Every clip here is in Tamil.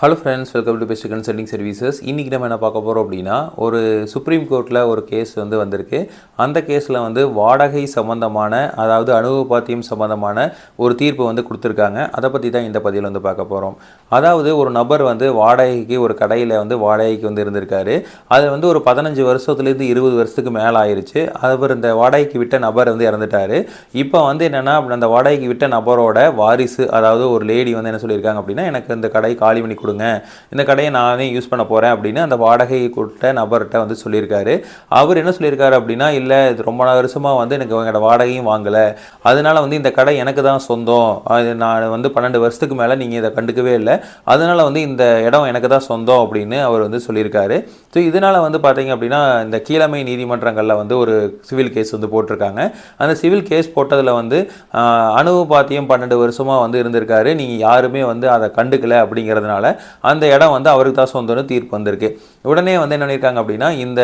Hello friends welcome to best consulting services இன்றைக்கி நம்ம என்ன பார்க்க போகிறோம் அப்படின்னா ஒரு சுப்ரீம் கோர்ட்டில் ஒரு கேஸ் வந்து வந்திருக்கு. அந்த கேஸில் வந்து வாடகை சம்மந்தமான அதாவது அனுபவபாத்தியம் சம்மந்தமான ஒரு தீர்ப்பு வந்து கொடுத்துருக்காங்க. அதை பற்றி தான் இந்த பதிவில் வந்து பார்க்க போகிறோம் அதாவது ஒரு நபர் வந்து வாடகைக்கு ஒரு கடையில் வந்து வாடகைக்கு வந்து இருந்திருக்காரு. அது வந்து ஒரு பதினஞ்சு வருஷத்துலேருந்து இருபது வருஷத்துக்கு மேலே ஆயிடுச்சு அவர் இந்த வாடகைக்கு விட்ட நபர் வந்து இறந்துட்டார். இப்போ வந்து என்னென்னா அந்த வாடகைக்கு விட்ட நபரோட வாரிசு அதாவது ஒரு லேடி வந்து என்ன சொல்லியிருக்காங்க அப்படின்னா எனக்கு இந்த கடை காலி பண்ணி கொடுங்க. இந்த கடையை நானே யூஸ் பண்ண போகிறேன் அப்படின்னு அந்த வாடகை கொடுத்த நபர்கிட்ட வந்து சொல்லியிருக்காரு. அவர் என்ன சொல்லியிருக்காரு அப்படின்னா இல்லை இது ரொம்ப வருஷமாக வந்து எனக்கு என்னோட வாடகையும் வாங்கலை. அதனால வந்து இந்த கடை எனக்கு தான் சொந்தம். அது நான் வந்து பன்னெண்டு வருஷத்துக்கு மேலே நீங்கள் இதை கண்டுக்கவே இல்லை. அதனால வந்து இந்த இடம் எனக்கு தான் சொந்தம் அப்படின்னு அவர் வந்து சொல்லியிருக்காரு. ஸோ இதனால் வந்து பார்த்தீங்க அப்படின்னா இந்த கீழமை நீதிமன்றங்களில் வந்து ஒரு சிவில் கேஸ் வந்து போட்டிருக்காங்க. அந்த சிவில் கேஸ் போட்டதில் வந்து ஆஹ், அனுபவ பாத்தியம் பன்னெண்டு வருஷமாக வந்து இருந்திருக்காரு. நீங்கள் யாருமே வந்து அதை கண்டுக்கல அப்படிங்கிறதுனால அந்த இடம் வந்து அவருக்கு தான் சொந்தம்னு தீர்ப்பு வந்திருக்கு. உடனே வந்து என்ன பண்ணியிருக்காங்க அப்படின்னா இந்த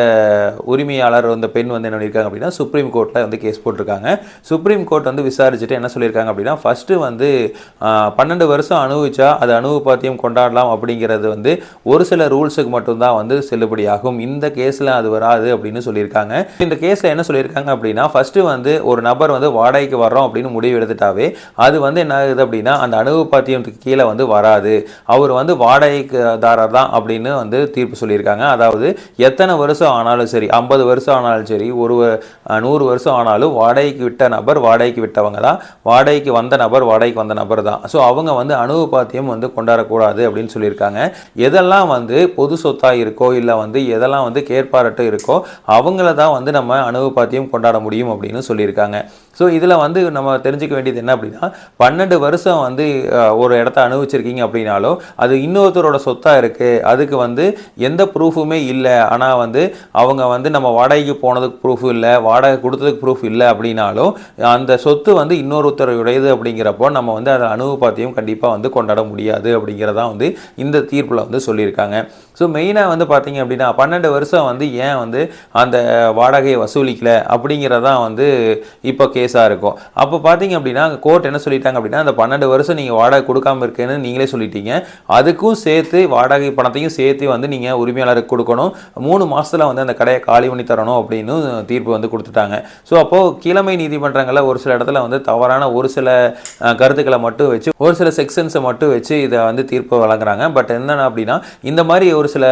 உரிமையாளர் அந்த பெண் வந்து என்ன பண்ணியிருக்காங்க அப்படின்னா சுப்ரீம் கோர்ட்டில் வந்து கேஸ் போட்டிருக்காங்க. சுப்ரீம் கோர்ட் வந்து விசாரிச்சுட்டு என்ன சொல்லியிருக்காங்க அப்படின்னா ஃபஸ்ட்டு வந்து பன்னெண்டு வருஷம் அனுபவிச்சா அது அனுபவப்பாத்தியம் கொண்டாடலாம் அப்படிங்கிறது வந்து ஒரு சில ரூல்ஸுக்கு மட்டும்தான் வந்து செல்லுபடியாகும். இந்த கேஸில் அது வராது அப்படின்னு சொல்லியிருக்காங்க. இந்த கேஸில் என்ன சொல்லியிருக்காங்க அப்படின்னா ஃபஸ்ட்டு வந்து ஒரு நபர் வந்து வாடகைக்கு வர்றோம் அப்படின்னு முடிவு எடுத்துட்டாவே அது வந்து என்ன ஆகுது அப்படின்னா அந்த அனுபவப்பாத்தியத்துக்கு கீழே வந்து வராது. அவர் வந்து வாடகைதாரர் தான் அப்படின்னு வந்து தீர்ப்பு சொல்லியிருக்காங்க. அதாவது எத்தனை வருஷம் ஆனாலும் சரி ஐம்பது வருஷம் ஆனாலும் சரி ஒரு நூறு வருஷம் ஆனாலும் வாடகைக்கு விட்ட நபர் வாடகைக்கு விட்டவங்க தான். வாடகைக்கு வந்த நபர் வாடகைக்கு வந்த நபர் தான். ஸோ அவங்க வந்து அனுபவப்பாத்தியம் வந்து கொண்டாடக்கூடாது அப்படின்னு சொல்லியிருக்காங்க. எதெல்லாம் வந்து பொது சொத்தாக இருக்கோ இல்லை வந்து எதெல்லாம் வந்து கேட்பாரட்டு இருக்கோ அவங்கள தான் வந்து நம்ம அனுபவப்பாத்தியம் கொண்டாட முடியும் அப்படின்னு சொல்லியிருக்காங்க. ஸோ இதில் வந்து நம்ம தெரிஞ்சுக்க வேண்டியது என்ன அப்படின்னா பன்னெண்டு வருஷம் வந்து ஒரு இடத்த அனுபவிச்சிருக்கீங்க அப்படின்னாலும் அது இன்னொருத்தரோட சொத்தாக இருக்குது அதுக்கு வந்து எந்த ப்ரூஃபுமே இல்லை. ஆனால் வந்து அவங்க வந்து நம்ம வாடகைக்கு போனதுக்கு ப்ரூஃப் இல்லை. வாடகை கொடுத்ததுக்கு ப்ரூஃப் இல்லை அப்படின்னாலும் அந்த சொத்து வந்து இன்னொருத்தருடையது அப்படிங்கிறப்போ நம்ம வந்து அதை அனுபவத்தையும் கண்டிப்பாக வந்து கொண்டாட முடியாது அப்படிங்கிறதான் வந்து இந்த தீர்ப்பில் வந்து சொல்லியிருக்காங்க. ஸோ மெயினாக வந்து பார்த்தீங்க அப்படின்னா பன்னெண்டு வருஷம் வந்து ஏன் வந்து அந்த வாடகையை வசூலிக்கலை அப்படிங்கிறதான் வந்து இப்போ கேஸாக இருக்கும். அப்போ பார்த்தீங்க அப்படின்னா கோர்ட் என்ன சொல்லிட்டாங்க அப்படின்னா அந்த பன்னெண்டு வருஷம் நீங்கள் வாடகை கொடுக்காம இருக்கேன்னு நீங்களே சொல்லிட்டீங்க. அதுக்கும் சேர்த்து வாடகை பணத்தையும் சேர்த்து வந்து நீங்கள் உரிமையாளருக்கு கொடுக்கணும். மூணு மாதத்தில் வந்து அந்த கடையை காலி பண்ணி தரணும் அப்படின்னு தீர்ப்பு வந்து கொடுத்துட்டாங்க. ஸோ அப்போது கீழமை நீதிமன்றங்களில் ஒரு சில இடத்துல வந்து தவறான ஒரு சில கருத்துக்களை மட்டும் வச்சு ஒரு சில செக்ஷன்ஸை மட்டும் வச்சு இதை வந்து தீர்ப்பு வழங்குறாங்க. பட் என்னென்ன அப்படின்னா இந்த மாதிரி ஒரு சில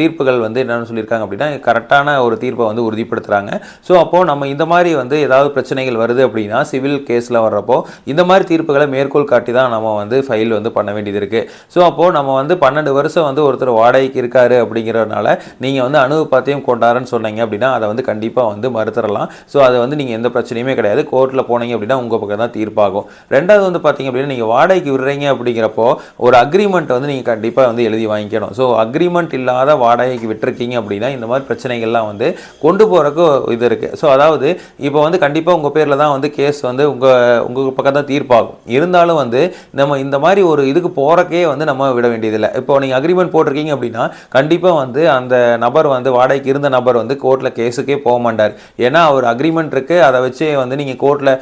தீர்ப்புகள் வந்து என்னென்னு சொல்லியிருக்காங்க அப்படின்னா கரெக்டான ஒரு தீர்ப்பை வந்து உறுதிப்படுத்துகிறாங்க ஸோ அப்போது நம்ம இந்த மாதிரி வந்து ஏதாவது பிரச்சனைகள் வருது அப்படின்னா சிவில் கேஸில் வர்றப்போ இந்த மாதிரி தீர்ப்புகளை மேற்கோள் காட்டி தான் நம்ம வந்து ஃபைல் வந்து பண்ண வேண்டியது இருக்குது ஸோ அப்போது நம்ம நம்ம வந்து பன்னெண்டு வருஷம் வந்து ஒருத்தர் வாடகைக்கு இருக்காரு அப்படிங்கிறதுனால நீங்கள் வந்து அனுபவ கொண்டாருன்னு சொன்னீங்க அப்படின்னா அதை வந்து கண்டிப்பாக வந்து மறுத்துடலாம். ஸோ அதை வந்து நீங்கள் எந்த பிரச்சனையுமே கிடையாது. கோர்ட்டில் போனீங்க அப்படின்னா உங்கள் பக்கம் தான் தீர்ப்பாகும். ரெண்டாவது வந்து பார்த்தீங்க அப்படின்னா நீங்கள் வாடகைக்கு விடுறீங்க அப்படிங்கிறப்போ ஒரு அக்ரிமெண்ட் வந்து நீங்கள் கண்டிப்பாக வந்து எழுதி வாங்கிக்கணும். ஸோ அக்ரிமெண்ட் இல்லாத வாடகைக்கு விட்டுருக்கீங்க அப்படின்னா இந்த மாதிரி பிரச்சனைகள்லாம் வந்து கொண்டு போகிறக்கு இது இருக்குது ஸோ அதாவது இப்போ வந்து கண்டிப்பாக உங்கள் பேரில் தான் வந்து கேஸ் வந்து உங்கள் உங்கள் பக்கம் தான் தீர்ப்பாகும். இருந்தாலும் வந்து நம்ம இந்த மாதிரி ஒரு இதுக்கு போகிறக்கே வந்து நம்ம விட வேண்டியதில்லை. இப்போ நீங்கள் அக்ரிமெண்ட் போட்டிருக்கீங்க அப்படின்னா கண்டிப்பாக வந்து அந்த நபர் வந்து வாடகைக்கு இருந்த நபர் வந்து கோர்ட்டில் கேஸுக்கே போக மாட்டார். ஏன்னா அவர் அக்ரிமெண்ட் இருக்குது அதை வச்சு வந்து நீங்கள் கோர்ட்டில்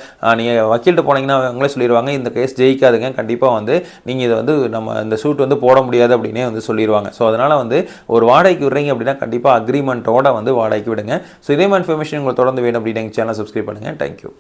நீங்கள் வக்கீல்கிட்ட போனீங்கன்னா அவங்களே சொல்லிடுவாங்க இந்த கேஸ் ஜெயிக்காதுங்க. கண்டிப்பாக வந்து நீங்கள் இதை வந்து நம்ம இந்த சூட் வந்து போட முடியாது அப்படின்னே வந்து சொல்லிடுவாங்க ஸோ அதனால் வந்து ஒரு வாடகைக்கு விடுறீங்க அப்படின்னா கண்டிப்பாக அக்ரிமெண்ட்டோட வந்து வாடகைக்கு விடுங்க. ஸோ இதே மாதிரி இன்ஃபர்மேஷன் உங்களுக்கு தொடர்ந்து வேணும் அப்படின்னு சேனல் சப்ஸ்கிரைப் பண்ணுங்கள் தேங்க்யூ